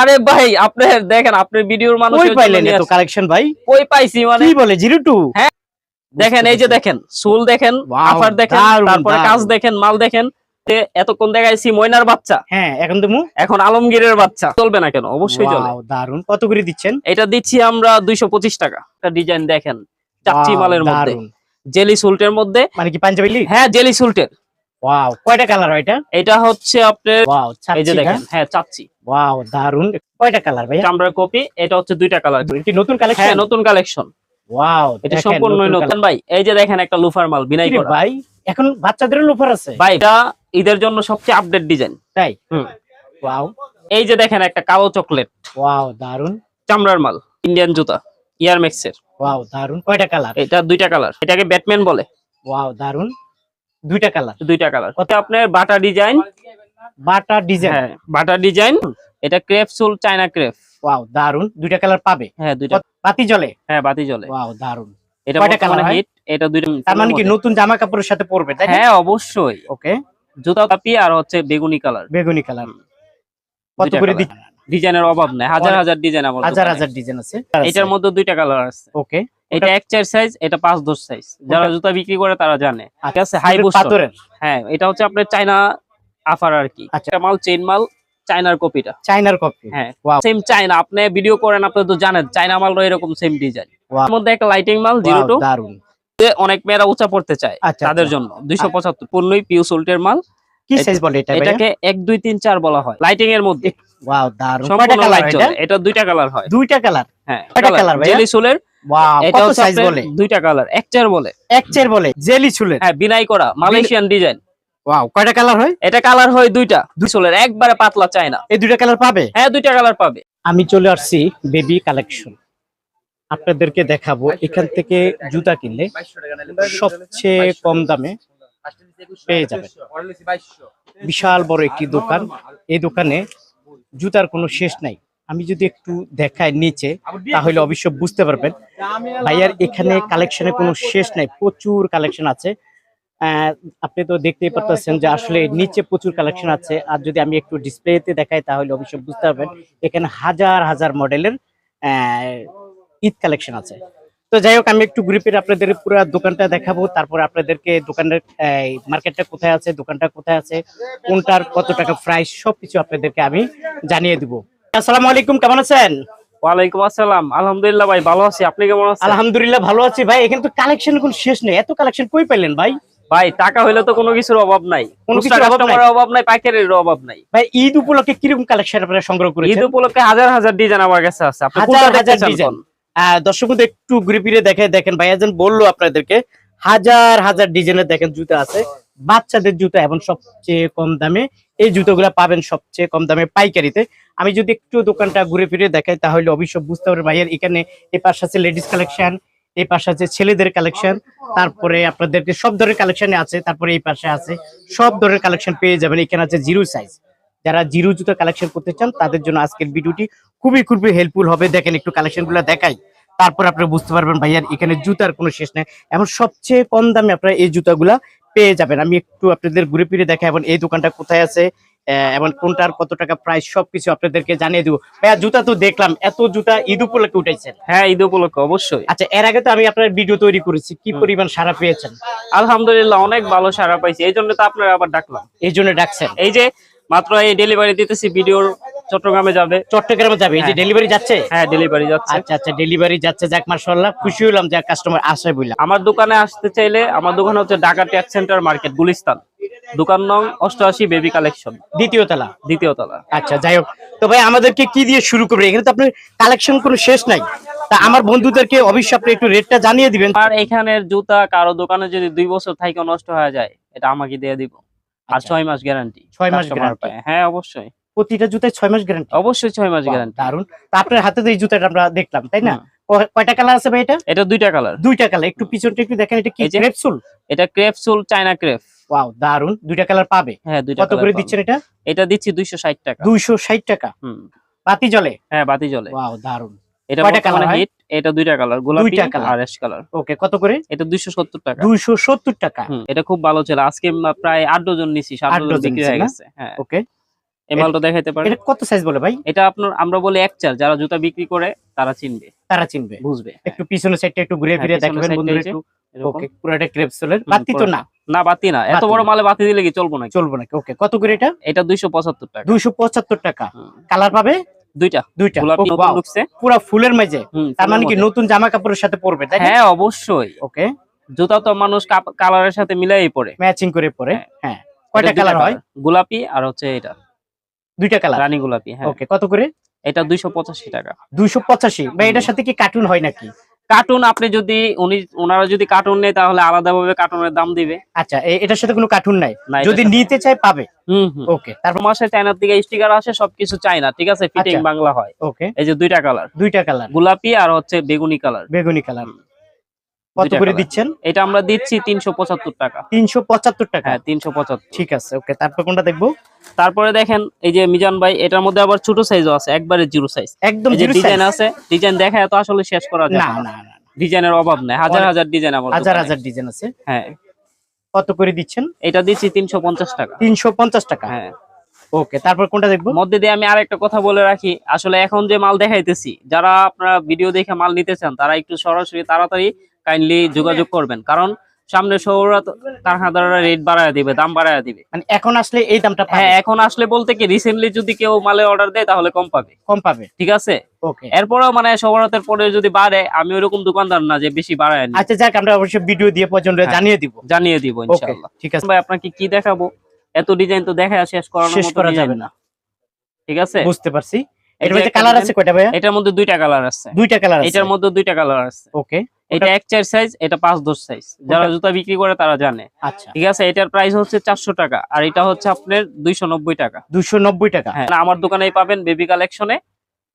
আরে ভাই আপনি দেখেন আপনার ভিডিওর মানুষ কই পাইলেন এত কালেকশন ভাই? কই পাইছি মানে? কি বলে জিরো টু? হ্যাঁ। দেখেন এই যে দেখেন সুল দেখেন আফার দেখেন তারপরে কাজ দেখেন মাল দেখেন এতক্ষণ দেখাইছি ময়নার বাচ্চা। হ্যাঁ এখন এখন আলমগীরের বাচ্চা। চলবে না কেন? অবশ্যই চলে। Wow, দারুণ। কত করে দিচ্ছেন? এটা দিচ্ছি আমরা দুইশো পঁচিশ টাকা। একটা ডিজাইন দেখেন চাচ্চি মালের মধ্যে। জেলি সুলটের মধ্যে। মানে কি পাঞ্জাবি? হ্যাঁ জেলি সুলটের ওয়াও কয়টা কালার হয় এটা? এটা হচ্ছে আপনার ওয়াও এই যে দেখেন হ্যাঁ চাচ্ছি ওয়াও দারুণ। কয়টা কালার ভাই চামড়ার কপি এটা হচ্ছে দুইটা কালার এটি নতুন হ্যাঁ কালেকশন নতুন কালেকশন ওয়াও এটা সম্পূর্ণই নতুন ভাই এই যে দেখেন একটা লুফার মাল বিনাই করা ভাই এখন বাচ্চাদের অফার আছে? ভাই এটা ঈদের জন্য সবচেয়ে আপডেট ডিজাইন তাই? হুম। ওয়াও এই যে দেখেন একটা কালো চকলেট ওয়াও দারুণ। চামড়ার মাল ইন্ডিয়ান জুতা ইয়ার ম্যাক্সের ওয়াও দারুণ কয়টা কালার এটা দুইটা কালার এটাকে ব্যাটম্যান বলে। ওয়াও দারুণ। দুইটা কালার। দুইটা কালার। কত আপনার বাটা ডিজাইন। Bata design. হ্যাঁ বাটা ডিজাইন। এটা crepe sole China crepe. Wow দারুণ দুইটা কালার পাবে? হ্যাঁ দুইটা। বাতি জ্বলে? হ্যাঁ বাতি জ্বলে। ওয়াও দারুণ এটা কয়টা হয়? হিট? এটা দুইটা তার মানে কি নতুন জামা কাপড়ের সাথে পরবে তাই হ্যাঁ অবশ্যই। ওকে। জুতা কাপি আর হচ্ছে বেগুনি কালার। বেগুনি কালার। কত করে ডিজাইনের অভাব নাই। হাজার হাজার ডিজাইন আমার হাজার হাজার ডিজাইন আছে। এটার মধ্যে দুইটা কালার আছে। ওকে। এটা এক চার সাইজ এটা পাঁচ দশ সাইজ যারা জুতা বিক্রি করে তারা জানে। ঠিক আছে হাই পাথরের। হ্যাঁ এটা হচ্ছে আপনার চায়না আফার আর কি। আচ্ছা। মাল চেইন মাল চায়নার কপিটা চাইনার কপি হ্যাঁ সেম চায়না। আপনি ভিডিও করেন আপনি তো জানেন চায়না মাল এরকম সেম ডিজাইন এর মধ্যে একটা লাইটিং মাল জিরো টু দারুণ। অনেক মেয়েরা উঁচা পড়তে চায় আচ্ছা তাদের আচ্ছা। জন্য দুইশো পঁচাত্তর পূর্ণই পিউ সোল্টের মাল। কি সাইজ বলে এটা এটাকে এক দুই তিন চার বলা হয়। লাইটিং এর মধ্যে। ওয়াও সম্পূর্ণ লাইট এটা? দুইটা কালার হয়। দুইটা কালার হ্যাঁ colour ভাইয়া? জেলি সোলের সাইজ বলে? দুইটা কালার এক বলে। এক বলে জেলি চুলের। হ্যাঁ বিনাই করা মালয়েশিয়ান ডিজাইন ওয়াও কয়টা কালার হয়? এটা কালার হয় দুইটা দুই একবারে পাতলা না এই দুইটা কালার পাবে? হ্যাঁ দুইটা কালার পাবে। আমি চলে আসছি বেবি কালেকশন আপনাদেরকে দেখাবো এখান থেকে জুতা কিনলে সবচেয়ে কম দামে পেয়ে যাবেন। বিশাল বড় একটি দোকান। এই দোকানে জুতার কোনো শেষ নাই। আমি যদি একটু দেখাই নিচে তাহলে অবশ্য বুঝতে পারবেন। ভাইয়ার এখানে কালেকশনে কোনো শেষ নাই প্রচুর কালেকশন আছে। আপনি তো দেখতেই পারতেছেন যে আসলে নিচে প্রচুর কালেকশন আছে। আর যদি আমি একটু ডিসপ্লেতে দেখাই তাহলে অবশ্য বুঝতে পারবেন। এখানে হাজার হাজার মডেলের ঈদ কালেকশন আছে। তো যাই হোক আমি একটু ঘুরে ফিরে আপনাদের পুরো দোকানটা দেখাবো। তারপর আপনাদেরকে দোকানের মার্কেটটা কোথায় আছে দোকানটা কোথায় আছে কোনটার কত টাকা প্রাইস সবকিছু আপনাদেরকে আমি জানিয়ে দিব। আসসালামু আলাইকুম কেমন আছেন? ওয়ালাইকুম আসসালাম। আলহামদুলিল্লাহ ভাই ভালো আছি। আপনি কেমন আছেন? আলহামদুলিল্লাহ ভালো আছি ভাই। এখানে তো কালেকশন কোনো শেষ নেই। এত কালেকশন কই পেলেন ভাই? ভাই টাকা হইলে তো কোনো কিছুর অভাব নাই। কোনো কিছুর অভাব নাই। পাইকারির অভাব নাই। ভাই ঈদ উপলক্ষে কীরকম কালেকশন আপনারা সংগ্রহ ঈদ উপলক্ষে হাজার হাজার ডিজাইন আমার কাছে আছে। আপনি কোনটা দেখতে চান দর্শক বন্ধু একটু ঘুরে ফিরে দেখে দেখেন। ভাইয়া যেন বলল আপনাদেরকে হাজার হাজার ডিজাইনের দেখেন জুতা আছে। বাচ্চাদের জুতা এবং সবচেয়ে কম দামে এই জুতোগুলা পাবেন সবচেয়ে কম দামে পাইকারিতে। আমি যদি একটু দোকানটা ঘুরে ফিরে দেখাই, তাহলে অবশ্য বুঝতে পারবেন ভাইয়ার, এখানে এই পাশে আছে লেডিস কালেকশন এই পাশে আছে ছেলেদের কালেকশন তারপরে আপনাদেরকে সব ধরনের কালেকশনে আছে, তারপরে এই পাশে আছে সব ধরনের কালেকশন পেয়ে যাবেন। এখানে আছে জিরো সাইজ যারা জিরো জুতো কালেকশন করতে চান, তাদের জন্য আজকের ভিডিওটি খুবই খুবই হেল্পফুল হবে। দেখেন একটু কালেকশনগুলো দেখাই। তারপর আপনি বুঝতে পারবেন ভাইয়ার, এখানে জুতার কোনো শেষ নেই। এবং সবচেয়ে কম দামে আপনারা এই জুতাগুলা পেয়ে যাবেন। আমি একটু আপনাদের ঘুরে ফিরে দেখাই এবং এই দোকানটা কোথায় আছে এবং কোনটার কত টাকা প্রাইস সবকিছু আপনাদেরকে জানিয়ে দেবো। ভাইয়া জুতা তো দেখলাম এত জুতা ঈদ উপলক্ষে উঠেছেন হ্যাঁ ঈদ উপলক্ষে অবশ্যই। আচ্ছা এর আগে তো আমি আপনার ভিডিও তৈরি করেছি কি পরিমাণ সারা পেয়েছেন? আলহামদুলিল্লাহ অনেক ভালো সারা পাইছি এই জন্য তো আপনারা আবার ডাকলাম। এই জন্য ডাকছেন। এই যে মাত্র এই ডেলিভারি দিতেছি ভিডিওর চট্টগ্রামে যাবে। চট্টগ্রামে যাবে? এই যে হ্যাঁ। ডেলিভারি যাচ্ছে? হ্যাঁ ডেলিভারি যাচ্ছে। আচ্ছা আচ্ছা ডেলিভারি যাচ্ছে যাক মার্শাল্লাহ খুশি হলাম যে কাস্টমার আসে বললাম আমার দোকানে আসতে চাইলে আমার দোকান হচ্ছে ঢাকা ট্যাক্স সেন্টার মার্কেট গুলিস্তান। দোকান নং অষ্টআশি বেবি কালেকশন। দ্বিতীয় তলা? দ্বিতীয় তলা। আচ্ছা যাই হোক। তো ভাই আমাদেরকে কি দিয়ে শুরু করবে? এখানে তো আপনার কালেকশন কোনো শেষ নাই। তা আমার বন্ধুদেরকে অবশ্যই আপনি একটু রেটটা জানিয়ে দিবেন। আর এখানের জুতা কারও দোকানে যদি দুই বছর থাইকে নষ্ট হয়ে যায় এটা আমাকে দিয়ে দিব। আর আচ্ছা। ছয় মাস গ্যারান্টি ছয় মাস guarantee। হ্যাঁ অবশ্যই। প্রতিটা জুতায় ছয় মাস গ্যারান্টি অবশ্যই ছয় মাস গ্যারান্টি দারুণ তা আপনার হাতে তো এই জুতাটা আমরা দেখলাম তাই না? কয়টা কালার আছে ভাই এটা? এটা দুইটা কালার দুইটা কালার একটু পিছনটা একটু দেখেন এটা কি ক্রেপসুল এটা crepe sole China crepe wow দারুণ দুইটা কালার পাবে? হ্যাঁ দুইটা কত করে দিচ্ছেন এটা? এটা দিচ্ছি দুইশো ষাট টাকা। দুইশো ষাট টাকা? হুম। বাতি জলে? হ্যাঁ বাতি জলে। ওয়াও দারুণ এটা কয়টা হয়? হিট এটা দুইটা কালার গোলাপি আর অ্যাশ কালার ওকে কত করে? এটা দুইশো সত্তর টাকা। দুইশো সত্তর টাকা। হুম, এটা খুব ভালো ছিল। আজকে প্রায় আট ডজন নিছি সাত আট ডজন ডজন বিক্রি হয়ে গেছে। হ্যাঁ। ওকে এই মালটা দেখাইতে পারেন। এটা কত সাইজ বলে ভাই? এটা আপনার আমরা বলি এক চার যারা জুতা বিক্রি করে তারা চিনবে। তারা চিনবে। বুঝবে একটু পিছনের সাইডটা একটু ঘুরে হ্যাঁ, ফিরে দেখাবেন বন্ধুরা একটু। ওকে পুরোটা ক্রেপসোলের বাতি তো না। না বাতি না। এত বড় না। মালে বাতি দিলে কি চলবো না চলবো নাকি? ওকে কত করে এটা? এটা দুইশো পঁচাত্তর টাকা। দুইশো পঁচাত্তর টাকা। কালার পাবে? দুইটা। দুইটা। ঢুকছে। পুরো ফুলের মাঝে। তার মানে কি নতুন জামা কাপড়ের সাথে পরবে তাই হ্যাঁ অবশ্যই। ওকে জুতা তো মানুষ কালারের সাথে মিলাই পরে। ম্যাচিং করে পরে। হ্যাঁ। হ্যাঁ। কয়টা কালার হয়? গোলাপি আর হচ্ছে এটা। দুইটা কালার? রানী গোলাপি হ্যাঁ। ওকে কত করে? এটা দুইশো পঁচাশি টাকা। দুইশো পঁচাশি। বা এটার সাথে কি কার্টুন হয় নাকি? কার্টুন আপনি যদি উনি ওনারা যদি কার্টুন নেয় তাহলে আলাদা ভাবে কার্টুনের দাম দিবে। আচ্ছা এটার সাথে কোনো কার্টুন নাই? যদি নিতে চায় পাবে? হুম ওকে তারপর? মাসে চায়নার থেকে স্টিকার আসে সবকিছু চায়না ঠিক আছে? ফিটিং আচ্ছা। বাংলা হয়। ওকে এই যে দুইটা কালার। দুইটা কালার। গোলাপি আর হচ্ছে বেগুনি কালার। বেগুনি কালার। কত দুইটা করে colour। দিচ্ছেন? এটা আমরা দিচ্ছি তিনশো পঁচাত্তর টাকা। তিনশো পঁচাত্তর টাকা? হ্যাঁ তিনশো পঁচাত্তর। ঠিক আছে ওকে তারপর কোনটা দেখব? তারপরে দেখেন এই যে মিজান ভাই এটার মধ্যে আবার ছোট সাইজও আছে একবারে জিরো সাইজ একদম এই যে ডিজাইন আছে ডিজাইন দেখা তো আসলে শেষ করা যায় না না। না না ডিজাইনের অভাব নাই হাজার হাজার ডিজাইন আমার হাজার হাজার ডিজাইন আছে। হ্যাঁ। কত করে দিচ্ছেন? এটা দিচ্ছি তিনশো পঞ্চাশ টাকা। তিনশো পঞ্চাশ টাকা? হ্যাঁ। ওকে তারপর কোনটা দেখব? মধ্যে দিয়ে আমি আরেকটা কথা বলে রাখি আসলে এখন যে মাল দেখাইতেছি যারা আপনারা ভিডিও দেখে মাল নিতে চান তারা একটু সরাসরি তাড়াতাড়ি কাইন্ডলি যোগাযোগ করবেন। কারণ সামনে শহরাত কারখানাদাররা রেট বাড়ায় দিবে দাম বাড়ায় দিবে। মানে এখন আসলে এই দামটা হ্যাঁ এখন আসলে বলতে কি রিসেন্টলি যদি কেউ মালে অর্ডার দেয় তাহলে কম পাবে। কম পাবে। ঠিক আছে? ওকে এরপরেও মানে শহরাতের পরে যদি বাড়ে আমি ওরকম দোকানদার না যে বেশি বাড়ায় নি আচ্ছা যাক আমরা অবশ্যই ভিডিও দিয়ে পর্যন্ত হ্যাঁ। জানিয়ে দিব। জানিয়ে দিব ইনশাআল্লাহ। ঠিক আছে। ভাই আপনাকে কি দেখাবো? এত ডিজাইন তো দেখা শেষ করানোর শেষ করা যাবে না। ঠিক আছে? বুঝতে পারছি। এটার মধ্যে কালার আছে কয়টা ভাইয়া? এটার মধ্যে দুইটা কালার আছে। দুইটা কালার আছে। এটার মধ্যে দুইটা কালার আছে। ওকে এটা এক চার সাইজ এটা পাঁচ দশ সাইজ যারা জুতা বিক্রি করে তারা জানে। আচ্ছা। ঠিক আছে এটার প্রাইস হচ্ছে চারশো টাকা আর এটা হচ্ছে আপনার দুইশো নব্বই টাকা। নব্বই টাকা। হ্যাঁ আমার দোকানেই পাবেন বেবি কালেকশনে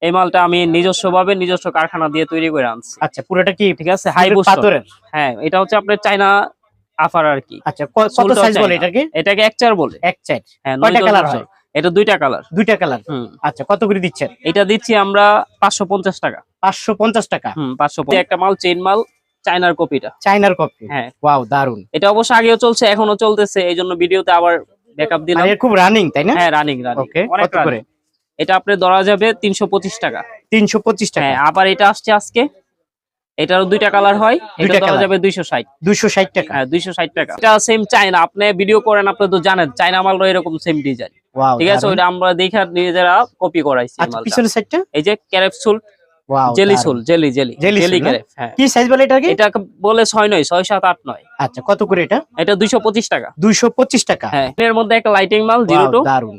এই মালটা আমি নিজস্ব ভাবে নিজস্ব কারখানা দিয়ে তৈরি করে আনছি। আচ্ছা পুরোটা কি ঠিক আছে হাই পাথরের? হ্যাঁ এটা হচ্ছে আপনার চাইনা আফার আর কি। আচ্ছা কত সাইজ বলে এটাকে? এটাকে এক চার বলে এক চাইড হ্যাঁ কালার হয়? এটা দুইটা কালার। দুইটা কালার। আচ্ছা কত করে দিচ্ছেন? এটা দিচ্ছি আমরা পাঁচশো পঞ্চাশ টাকা। পাঁচশো পঞ্চাশ টাকা? পাঁচশো একটা মাল চেন মাল চাইনার কপিটা। চাইনার কপি? হ্যাঁ। ওয়াও দারুণ এটা অবশ্য আগেও চলছে এখনও চলতেছে এই জন্য ভিডিওতে আবার ব্যাকআপ দিলাম। মানে খুব রানিং তাই না? হ্যাঁ রানিং রানিং ওকে কত করে? এটা আপনি ধরা যাবে তিনশো পঁচিশ টাকা। তিনশো পঁচিশ টাকা। হ্যাঁ আবার এটা আসছে আজকে। এটারও দুইটা কালার হয়। এটা দুইটা ধরা যাবে দুইশো ষাট। দুশো ষাট টাকা। হ্যাঁ দুইশো ষাট টাকা। এটা সেম চাইনা আপনি ভিডিও করেন আপনি তো জানেন চাইনা মালও এরকম সেম ডিজাইন ঠিক আছে ওইটা আমরা দেখে নিজেরা কপি করাইছি আচ্ছা মালটা। পিছনের সাইডটা এই যে crepe sole wow jelly. Sole jelly jelly jelly? Crepe হ্যাঁ। কি সাইজ বলে এটাকে? এটাকে বলে ছয় নয় ছয় সাত আট নয়। আচ্ছা কত করে এটা? এটা দুইশো পঁচিশ টাকা। দুইশো পঁচিশ টাকা? হ্যাঁ এর মধ্যে একটা লাইটিং মাল জিরো Wow, টু দারুণ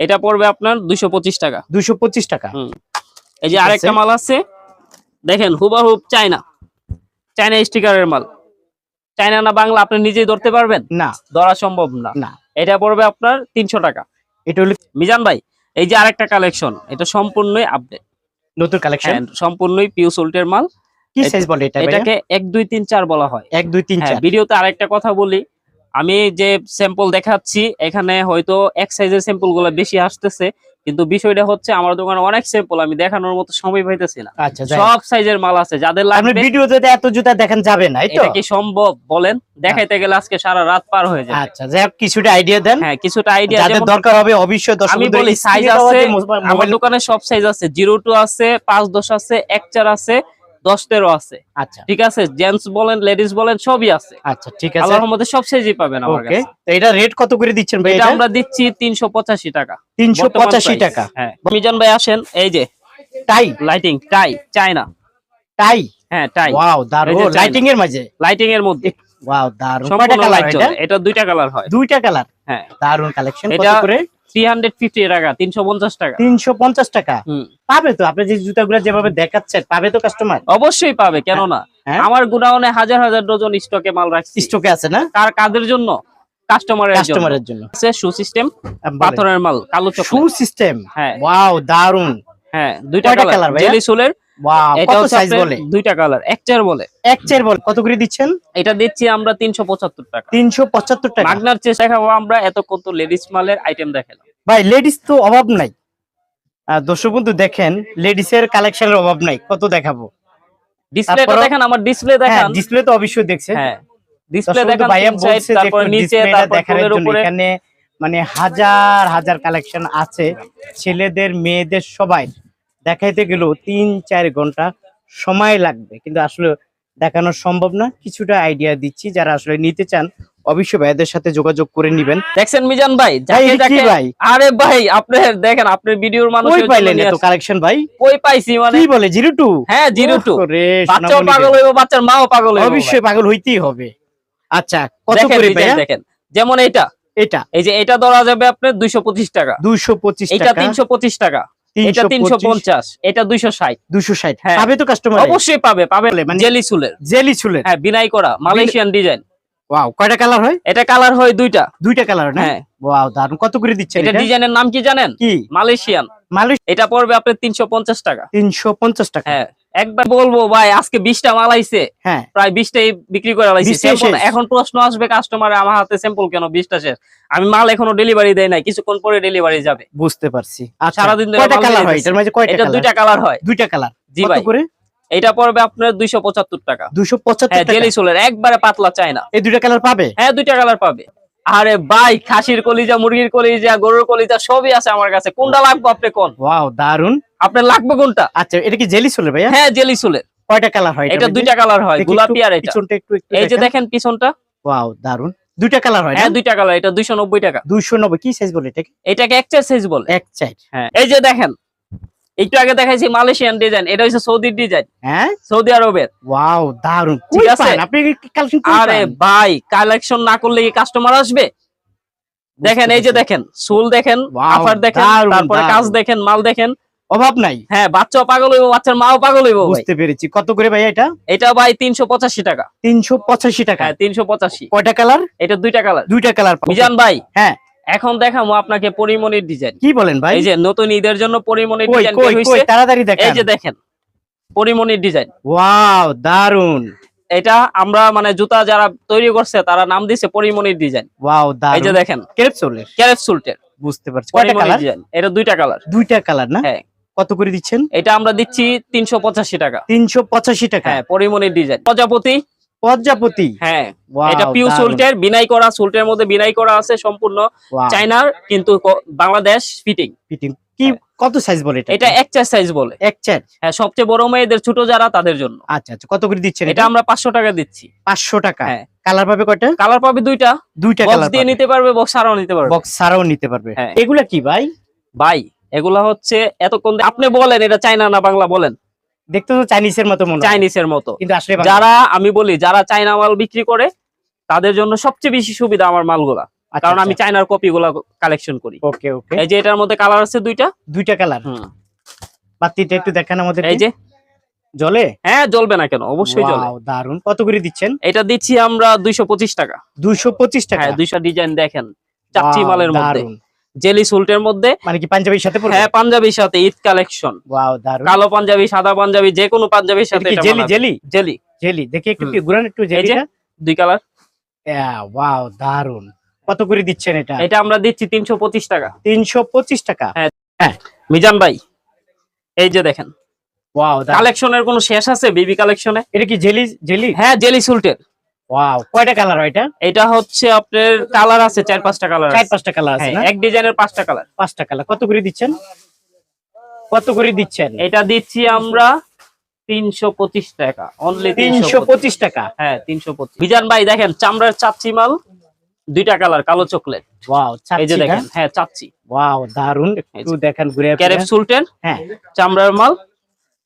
এটা পড়বে আপনার দুইশো পঁচিশ টাকা। দুইশো পঁচিশ টাকা? হুম। এই যে আরেকটা মাল আছে। দেখেন হুবাহুব চায়না চায়না স্টিকারের মাল। চায়না না বাংলা আপনি নিজেই ধরতে পারবেন? না। ধরা সম্ভব না। না। এটা পড়বে আপনার তিনশো টাকা। এটা হলো মিজান ভাই এই যে আরেকটা কালেকশন এটা সম্পূর্ণই আপডেট নতুন কালেকশন সম্পূর্ণই পিউ সোল্টের মাল। কি সাইজ বলে এটা এটাকে এক দুই তিন চার বলা হয়। এক দুই তিন হ্যাঁ চার। ভিডিওতে আরেকটা কথা বলি। আমি যে স্যাম্পল দেখাচ্ছি এখানে হয়তো এক সাইজের স্যাম্পলগুলো বেশি আসতেছে। কিন্তু বিষয়টা হচ্ছে আমার দোকানে অনেক স্যাম্পল আমি দেখানোর মতো সময় পাইতেছি না। আচ্ছা সব সাইজের মাল আছে যাদের লাগবে ভিডিও ভিডিওতে এত জুতা দেখেন যাবে না এটা কি সম্ভব? বলেন দেখাইতে গেলে আজকে সারা রাত পার হয়ে যাবে। আচ্ছা যাক হোক কিছুটা আইডিয়া দেন। হ্যাঁ কিছুটা আইডিয়া যাদের দরকার হবে অবশ্যই দর্শক আমি বলি সাইজ আছে আমার দোকানে সব সাইজ আছে জিরো টু আছে পাঁচ দশ আছে এক চার আছে দশ তেরো আছে। আচ্ছা। ঠিক আছে? জেন্টস বলেন লেডিস বলেন সবই আছে। আচ্ছা ঠিক আছে। আল্লাহর মধ্যে সব সাইজই পাবেন আমার ওকে কাছে। তো এটা রেট কত করে দিচ্ছেন ভাই এটা আমরা দিচ্ছি তিনশো পঁচাশি টাকা। তিনশো বর্তমান পঁচাশি price। টাকা। হ্যাঁ। মিজান ভাই আসেন। এই যে টাই। লাইটিং টাই চায়না। টাই? হ্যাঁ টাই। Wow China. লাইটিং এর মাঝে লাইটিং এর মধ্যে ওয়াও দারুণ কয়টা কালার এটা? দুইটা কালার হয়। দুইটা কালার হ্যাঁ। দারুণ কালেকশন কত করে? থ্রি হান্ড্রেড ফিফটি টাকা তিনশো পঞ্চাশ টাকা। তিনশো পঞ্চাশ টাকা? পাবে তো? আপনি যে জুতাগুলো যেভাবে দেখাচ্ছেন পাবে তো কাস্টমার অবশ্যই পাবে কেন না হ্যাঁ। আমার গুডাউনে হাজার হাজার ডজন স্টকে মাল রাখছি। স্টকে আছে না? কার কাদের জন্য? কাস্টমারের জন্য। কাস্টমারের জন্য। আছে শু সিস্টেম পাথরের মাল কালো শু চকলেট। সিস্টেম হ্যাঁ। ওয়াও দারুণ হ্যাঁ দুইটা কালার জেলি সোলের কত সাইজ বলে? দুইটা কালার এক বলে। এক চেয়ার বল কত করে দিচ্ছেন? এটা দিচ্ছি আমরা টাকা। টাকা। মাগনার দেখাবো আমরা এত কত লেডিস মালের আইটেম দেখালাম। ভাই লেডিস তো অভাব নাই। আর দর্শক বন্ধু দেখেন লেডিস এর কালেকশনের অভাব নাই। কত দেখাবো? ডিসপ্লেটা দেখেন আমার ডিসপ্লে হ্যাঁ ডিসপ্লে তো অবশ্যই হ্যাঁ ডিসপ্লে দর্শক ভাইয়া বলছে যে তারপরে নিচে তারপর উপরে। এখানে মানে হাজার হাজার কালেকশন আছে। ছেলেদের মেয়েদের সবাই। দেখাইতে গেলেও তিন চার ঘণ্টা সময় লাগবে। কিন্তু আসলে দেখানো সম্ভব না। কিছুটা আইডিয়া দিচ্ছি যারা আসলে নিতে চান অবশ্যই ভাইদের সাথে যোগাযোগ করে নিবেন। দেখছেন মিজান ভাই? ভাই, এটা ভাই? আরে ভাই আপনার দেখেন আপনার ভিডিওর মানুষ কই পাইলেন এত কালেকশন ভাই? কই পাইছি মানে? কি বলে জিরো টু? হ্যাঁ জিরো টু। রে বাচ্চাও পাগল হইব বাচ্চার মাও পাগল হইব অবশ্যই পাগল হইতেই হবে। আচ্ছা কত দেখেন করে ভাইয়া? দেখেন। যেমন এটা এটা। এই যে এটা ধরা যাবে আপনার দুইশো পঁচিশ টাকা। দুইশো পঁচিশ এটা টাকা। তিনশো পঁচিশ টাকা। এটা তিনশো পঞ্চাশ এটা দুইশো ষাট। দুশো ষাট। হ্যাঁ। পাবে তো কাস্টমার অবশ্যই পাবে পাবে মানে- জেলি চুলের। জেলি চুলের। হ্যাঁ বিনাই করা মালয়েশিয়ান ডিজাইন ওয়াও কয়টা কালার হয়? এটা কালার হয় দুইটা। দুইটা কালার না? হ্যাঁ। ওয়াও দারুণ কত করে দিচ্ছেন এটা ডিজাইনের নাম কি জানেন? কি? মালয়েশিয়ান মালুস এটা পড়বে আপনার তিনশো পঞ্চাশ টাকা। তিনশো পঞ্চাশ টাকা। হ্যাঁ। একবার বলব ভাই আজকে বিশটা মাল আইছে। হ্যাঁ। প্রায় বিশটাই বিক্রি করে লাইছি 20টাই Sample- শেষ। এখন প্রশ্ন আসবে কাস্টমার আমার হাতে স্যাম্পল কেন বিশটা শেষ? আমি মাল এখনও ডেলিভারি দেয় নাই কিছুক্ষণ পরে ডেলিভারি যাবে। বুঝতে পারছি। আচ্ছা সারাদিন হয়? এটা দুইটা কালার হয়। দুইটা কালার জি ভাই। এটা পড়বে আপনার দুইশো পঁচাত্তর টাকা। দুশো পঁচাত্তর হ্যাঁ টাকা? জেলি সোলের একবারে পাতলা চায় না। এই দুইটা কালার পাবে? হ্যাঁ দুইটা কালার পাবে। আরে ভাই খাসির কলিজা মুরগির কলিজা গরুর কলিজা সবই আছে আমার কাছে। কোনটা লাগবে আপনি কোন? ওয়াও দারুণ আপনার লাগবে কোনটা? আচ্ছা এটা কি জেলি চলে ভাইয়া? হ্যাঁ জেলি সোলের। কয়টা কালার হয় এটা দুইটা কালার হয় গোলাপি আর এটা। পিছনটা একটু একটু এই যে দেখেন। পিছনটা। ওয়াও দারুণ দুইটা কালার হয় হ্যাঁ দুইটা কালার এটা দুইশো নব্বই টাকা। দুইশো নব্বই কি সাইজ বলে এটাকে? এটাকে একচার সাইজ বলে। এক চাই হ্যাঁ এই যে দেখেন একটু আগে দেখাইছি মালয়েশিয়ান ডিজাইন এটা হচ্ছে সৌদির ডিজাইন হ্যাঁ? সৌদি আরবের। ওয়াও দারুণ ঠিক আছে। পান? আপনি কালেকশন আরে ভাই কালেকশন না করলে কি কাস্টমার আসবে? দেখেন এই যে দেখেন সুল দেখেন আফার দেখেন তারপরে কাজ দেখেন মাল দেখেন। অভাব নাই? হ্যাঁ বাচ্চাও পাগল হইব বাচ্চার মাও পাগল হইব বুঝতে পেরেছি। কত করে ভাই এটা? এটা ভাই তিনশো পঁচাশি টাকা। তিনশো পঁচাশি টাকা। হ্যাঁ তিনশো পঁচাশি। কয়টা কালার? এটা দুইটা কালার। দুইটা কালার মিজান ভাই হ্যাঁ। এখন দেখাবো আপনাকে পরিমনির ডিজাইন কি বলেন ভাই? এই যে নতুন ঈদের জন্য পরিমনির ডিজাইন কই হইছে। তাড়াতাড়ি এই দেখেন যে দেখেন পরিমনির ডিজাইন ওয়াও দারুণ এটা আমরা মানে জুতা যারা তৈরি করছে তারা নাম দিছে পরিমনির ডিজাইন ওয়াও দারুণ এই যে দেখেন। ক্রেপ চলে বুঝতে পারছি। কয়টা কালার? এটা দুইটা কালার। দুইটা কালার না? হ্যাঁ। কত করে দিচ্ছেন? এটা আমরা দিচ্ছি তিনশো পঁচাশি টাকা। তিনশো পঁচাশি টাকা। হ্যাঁ পরিমনির ডিজাইন। প্রজাপতি? প্রজাপতি? হ্যাঁ এটা পিউ। সুলটের বিনাই করা সোল্টের মধ্যে বিনাই করা আছে সম্পূর্ণ। চাইনার কিন্তু বাংলাদেশ ফিটিং fitting। কি কত সাইজ বলে এটা? এটা এক চার সাইজ বলে। এক চার? হ্যাঁ সবচেয়ে বড় মেয়েদের ছোট যারা তাদের জন্য। আচ্ছা আচ্ছা কত করে দিচ্ছেন এটা আমরা পাঁচশো টাকা দিচ্ছি। পাঁচশো টাকা। হ্যাঁ। কালার পাবে কয়টা? কালার পাবে দুইটা। দুইটা বক্স কালার দিয়ে নিতে পারবে বক্স আরও নিতে পারবে। বক্স ছাড়াও নিতে পারবে। হ্যাঁ। এগুলা কি ভাই? ভাই এগুলা হচ্ছে এতক্ষণ আপনি বলেন এটা চাইনা না বাংলা বলেন? দেখতে তো চাইনিজের মতো মনে চাইনিজের মতো। কিন্তু আসলে যারা আমি বলি যারা চাইনা মাল বিক্রি করে তাদের জন্য সবচেয়ে বেশি সুবিধা আমার মালগুলা। আচ্ছা, কারণ আমি আচ্ছা। চাইনার কপি গুলা কালেকশন করি। ওকে ওকে। এই যে এটার মধ্যে কালার আছে দুইটা? দুইটা কালার হুম। বাতিটা একটু দেখেন আমাদের এই যে। জলে? হ্যাঁ জ্বলবে না কেন? অবশ্যই জ্বলে। দারুণ কত করে দিচ্ছেন? এটা দিচ্ছি আমরা দুইশো পঁচিশ টাকা। দুইশো পঁচিশ টাকা? হ্যাঁ দুইশো ডিজাইন দেখেন। চাচ্চি মালের মধ্যে। দারুণ। জেলি সুলটের মধ্যে। মানে কি পাঞ্জাবির সাথে হ্যাঁ পাঞ্জাবির সাথে ঈদ কালেকশন। ওয়াও দারুণ কালো পাঞ্জাবি সাদা পাঞ্জাবি যে কোনো পাঞ্জাবির সাথে জেলি জেলি? জেলি। জেলি দেখি একটু ঘুরান একটু জেলিটা। দুই কালার। ওয়াও দারুণ কত করে দিচ্ছেন এটা? এটা আমরা দিচ্ছি তিনশো পঁচিশ টাকা। তিনশো পঁচিশ টাকা? হ্যাঁ। মিজান ভাই এই যে দেখেন। ওয়াও কালেকশনের কোনো শেষ আছে? বিবি কালেকশনে? এটা কি জেলি জেলি? হ্যাঁ জেলি সুলটের। ওয়াও কয়টা কালার হয় এটা? এটা হচ্ছে আপনার কালার আছে চার পাঁচটা কালার চার পাঁচটা কালার আছে এক ডিজাইনের পাঁচটা কালার পাঁচটা কালার কত করে দিচ্ছেন? কত করে দিচ্ছেন? এটা দিচ্ছি আমরা তিনশো পঁচিশ টাকা অনলি তিনশো পঁচিশ। টাকা? হ্যাঁ তিনশো পঁচিশ। মিজান ভাই দেখেন চামড়ার চাচ্ছি মাল দুইটা কালার কালো চকলেট। ওয়াও এই যে দেখেন হ্যাঁ চাচ্ছি ওয়াও দারুণ একটু দেখেন ঘুরে ক্যারেপ সুলটেন হ্যাঁ। চামড়ার মাল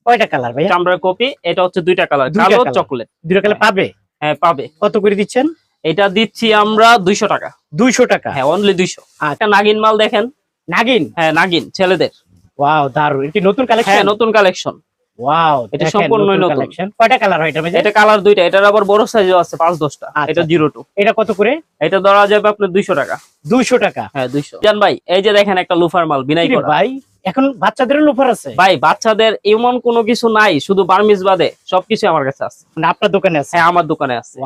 কয়টা কালার ভাইয়া? চামড়ার কপি এটা হচ্ছে দুইটা কালার দুইটা কালো চকলেট। দুটো কালার পাবে? হ্যাঁ পাবে। কত করে দিচ্ছেন? এটা দিচ্ছি আমরা দুইশো টাকা। দুইশো টাকা? হ্যাঁ অনলি দুইশো। আচ্ছা। একটা নাগিন মাল দেখেন। নাগিন? হ্যাঁ নাগিন ছেলেদের। ওয়াও দারুণ এটি নতুন হ্যাঁ কালেকশন নতুন কালেকশন ওয়াও এটা সম্পূর্ণই নতুন। কালেকশন কয়টা কালার হয় এটা এটা কালার দুইটা এটার আবার বড় সাইজও আছে পাঁচ দশটা। আচ্ছা। এটা জিরো টু এটা কত করে? এটা ধরা যাবে আপনার দুইশো টাকা। দুইশো টাকা। হ্যাঁ দুইশো। জান ভাই এই যে দেখেন একটা লুফার মাল বিনাই করা। ভাই? এখন বাচ্চাদের লোফার আছে? ভাই বাচ্চাদের এমন কোনো কিছু নাই শুধু বার্মিজ বাদে সবকিছু আমার কাছে আছে। মানে আপনার দোকানে আছে? হ্যাঁ আমার দোকানে আছে।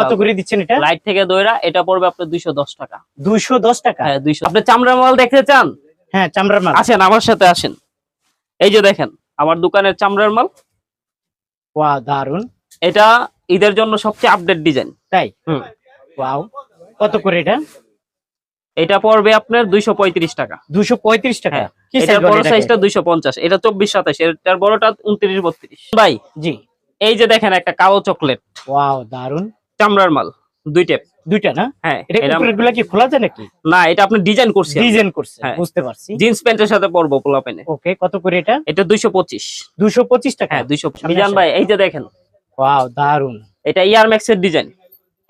কত করে দিচ্ছেন এটা? লাইট থেকে দইরা এটা পড়বে আপনার দুইশো দশ টাকা। দুইশো দশ টাকা? হ্যাঁ দুইশো আপনি চামড়ার মাল দেখতে চান? হ্যাঁ চামড়ার মাল। আসেন আমার সাথে আসেন। এই যে দেখেন আমার দোকানের চামড়ার মাল। ওয়াও দারুণ এটা ঈদের জন্য সবচেয়ে আপডেট ডিজাইন তাই? হুম। ওয়াও কত করে এটা? এটা পড়বে আপনার দুইশো পঁয়ত্রিশ টাকা। দুশো পঁয়ত্রিশ টাকা? হ্যাঁ, এটার বড়? সাইজটা দুইশো পঞ্চাশ এটা চব্বিশ সাতাশ এটার বড়টা উনত্রিশ বত্রিশ। ভাই জি। এই যে দেখেন একটা কালো চকলেট। ওয়াও দারুণ চামড়ার মাল দুই টেপ। দুইটা না? হ্যাঁ এটা এটা গুলা কি খোলা যায় নাকি? না এটা আপনি ডিজাইন করছি ডিজাইন করছে হ্যাঁ। বুঝতে পারছি। জিন্স প্যান্টের সাথে পরবো পোলা ওকে কত করে এটা? এটা দুইশো পঁচিশ। দুশো পঁচিশ টাকা? হ্যাঁ দুইশো সামনে মিজান ভাই এই যে দেখেন। ওয়াও দারুণ এটা ইয়ার ম্যাক্সের ডিজাইন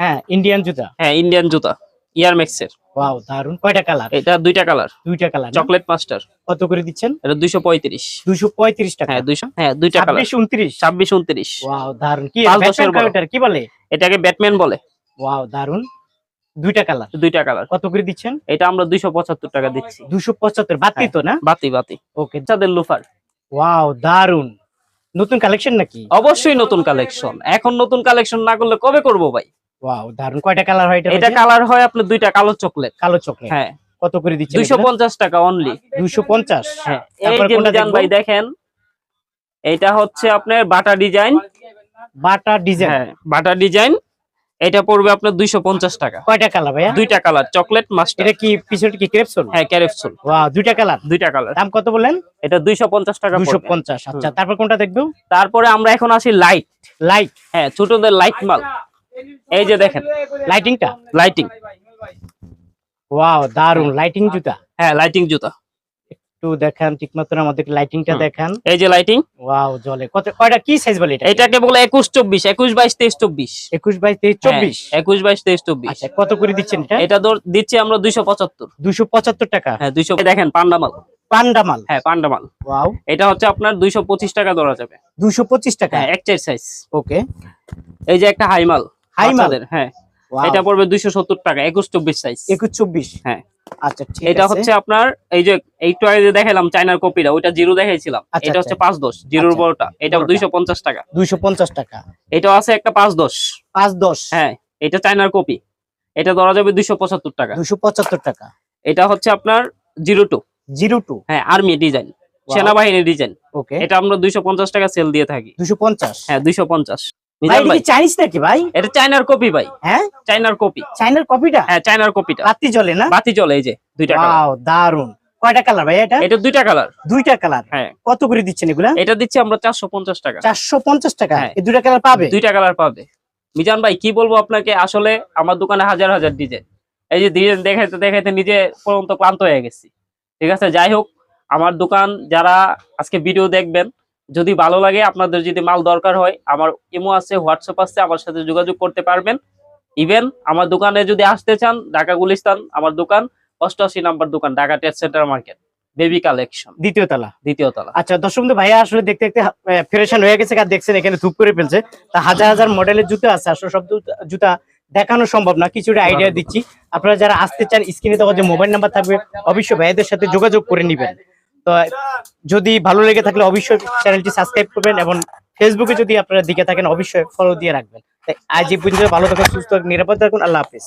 হ্যাঁ ইন্ডিয়ান জুতা। হ্যাঁ ইন্ডিয়ান জুতা। ইয়ার ম্যাক্সের। ওয়াও দারুণ কয়টা কালার? এটা দুইটা কালার। দুইটা কালার চকলেট মাস্টার। কত করে দিচ্ছেন? এটা দুইশো পঁয়ত্রিশ। দুশো পঁয়ত্রিশ টাকা। হ্যাঁ দুইশো হ্যাঁ দুইটা কালার। ছাব্বিশ উনত্রিশ। ছাব্বিশ উনত্রিশ। ওয়াও দারুণ কি ব্যাটম্যান। কাউন্টার কি বলে? এটাকে ব্যাটম্যান বলে। ওয়াও দারুণ দুইটা কালার। দুইটা কালার। কত করে দিচ্ছেন? এটা আমরা দুইশো পঁচাত্তর টাকা দিচ্ছি। দুশো পঁচাত্তর বাতি তো না? বাতি বাতি। ওকে। বাচ্চাদের লুফার। ওয়াও দারুণ নতুন কালেকশন নাকি? অবশ্যই নতুন কালেকশন। এখন নতুন কালেকশন না করলে কবে করব ভাই? ওয়াও দারুণ কয়টা কালার হয় এটা এটা কালার হয় আপনার দুইটা কালো চকলেট কালো চকলেট হ্যাঁ। কত করে দিচ্ছেন দুইশো পঞ্চাশ টাকা অনলি দুশো পঞ্চাশ? হ্যাঁ। তারপর কোনটা মিজান ভাই দেখেন এটা হচ্ছে আপনার বাটা ডিজাইন। Bata design. হ্যাঁ বাটা ডিজাইন। এটা পড়বে আপনার দুইশো পঞ্চাশ টাকা। কয়টা কালার ভাইয়া? দুইটা কালার চকলেট মাস্টার এটা কি পিছনে কি ক্রেপসোল হ্যাঁ ক্যারেপসুল ওয়াও দুইটা কালার দুইটা কালার দাম কত বললেন? এটা দুইশো পঞ্চাশ টাকা দুশো পড়বে। পঞ্চাশ আচ্ছা। তারপর কোনটা দেখব? তারপরে আমরা এখন আসি লাইট লাইট হ্যাঁ ছোটদের লাইট মাল। এই যে দেখেন লাইটিংটা লাইটিং ওয়াও দারুণ লাইটিং জুতা। হ্যাঁ লাইটিং জুতা। একটু দেখান আমাদের লাইটিংটা দেখান। এই যে লাইটিং ওয়াও জলে। কত কয়টা কি সাইজ বলে এটা? এটাকে বলে হ্যাঁ, আচ্ছা কত করে দিচ্ছেন এটা? এটা দিচ্ছি আমরা দুইশো পঁচাত্তর। দুশো পঁচাত্তর টাকা? হ্যাঁ দুইশো দেখেন পান্ডামাল পান্ডা মাল? হ্যাঁ পান্ডামাল ওয়াও এটা হচ্ছে আপনার দুইশো পঁচিশ টাকা ধরা যাবে। দুশো পঁচিশ টাকা? হ্যাঁ এক চার সাইজ ওকে এই যে একটা হাইমাল হাইমাল বাচ্চাদের, হ্যাঁ। এটা পড়বে দুইশো সত্তর টাকা একুশ চব্বিশ সাইজ একুশ চব্বিশ? হ্যাঁ। আচ্ছা ঠিক এটা হচ্ছে আপনার এই যে একটু আগে চাইনার কপিটা জিরো দেখাইছিলাম। আচ্ছা, এটা হচ্ছে দশ জিরোর আচ্ছা। বড়টা। এটা বড়টা। দুইশো পঞ্চাশ টাকা। দুইশো পঞ্চাশ টাকা। এটা আছে একটা পাঁচ দশ। পাঁচ দশ? হ্যাঁ এটা কপি এটা ধরা যাবে দুইশো পঁচাত্তর টাকা। দুশো পঁচাত্তর টাকা। এটা হচ্ছে আপনার জিরো টু। Zero two? হ্যাঁ আর্মি ডিজাইন সেনাবাহিনীর ডিজাইন ওকে এটা আমরা দুইশো পঞ্চাশ টাকা সেল দিয়ে থাকি। দুশো পঞ্চাশ? হ্যাঁ দুইশো পঞ্চাশ। ভাই এটা কি চাইনিজ নাকি ভাই? এটা চাইনার কপি ভাই। হ্যাঁ? চাইনার কপি। চাইনার কপিটা? হ্যাঁ চাইনার কপিটা। জ্বলে না? বাতি এই যে দুইটা ওয়াও দারুণ কয়টা কালার ভাই এটা? এটা দুইটা কালার দুইটা কালার হ্যাঁ। কত করে দিচ্ছেন এগুলা? এটা দিচ্ছি আমরা চারশো পঞ্চাশ টাকা। চারশো পঞ্চাশ টাকা? হ্যাঁ। এই দুইটা কালার পাবে? দুইটা কালার পাবে। মিজান ভাই কি বলব আপনাকে? আসলে আমার দোকানে হাজার হাজার ডিজাইন। এই যে ডিজাইন দেখাইতে দেখাইতে নিজে পর্যন্ত ক্লান্ত হয়ে গেছি। ঠিক আছে? যাই হোক আমার দোকান যারা আজকে ভিডিও দেখবেন যদি ভালো লাগে আপনাদের যদি মাল দরকার হয় আমার ইমো আছে হোয়াটসঅ্যাপ আছে আমার সাথে যোগাযোগ করতে পারবেন। ইভেন আমার দোকানে যদি আসতে চান ঢাকা গুলিস্তান আমার দোকান অষ্টআশি নাম্বার দোকান ঢাকা টেট সেন্টার মার্কেট বেবি কালেকশন দ্বিতীয় তলা। দ্বিতীয় তলা। আচ্ছা দর্শক ভাইয়া আসলে দেখতে দেখতে ফ্রেশন হয়ে গেছে আর দেখছেন এখানে ধূপ করে ফেলছে। তা হাজার হাজার মডেলের জুতো আছে আসলে সব জুতা- জুতা দেখানো সম্ভব না কিছুটা আইডিয়া দিচ্ছি। আপনারা যারা আসতে চান স্ক্রিনে তো যে মোবাইল নাম্বার থাকবে অবশ্যই ভাইয়াদের সাথে যোগাযোগ করে নেবেন। তো যদি ভালো লেগে থাকলে অবশ্যই চ্যানেলটি সাবস্ক্রাইব করবেন এবং ফেসবুকে যদি আপনারা দিকে থাকেন, অবশ্যই ফলো দিয়ে রাখবেন। তাই আজ এই পর্যন্ত ভালো থাকুন, সুস্থ নিরাপদ থাকুন, আল্লাহ হাফিজ।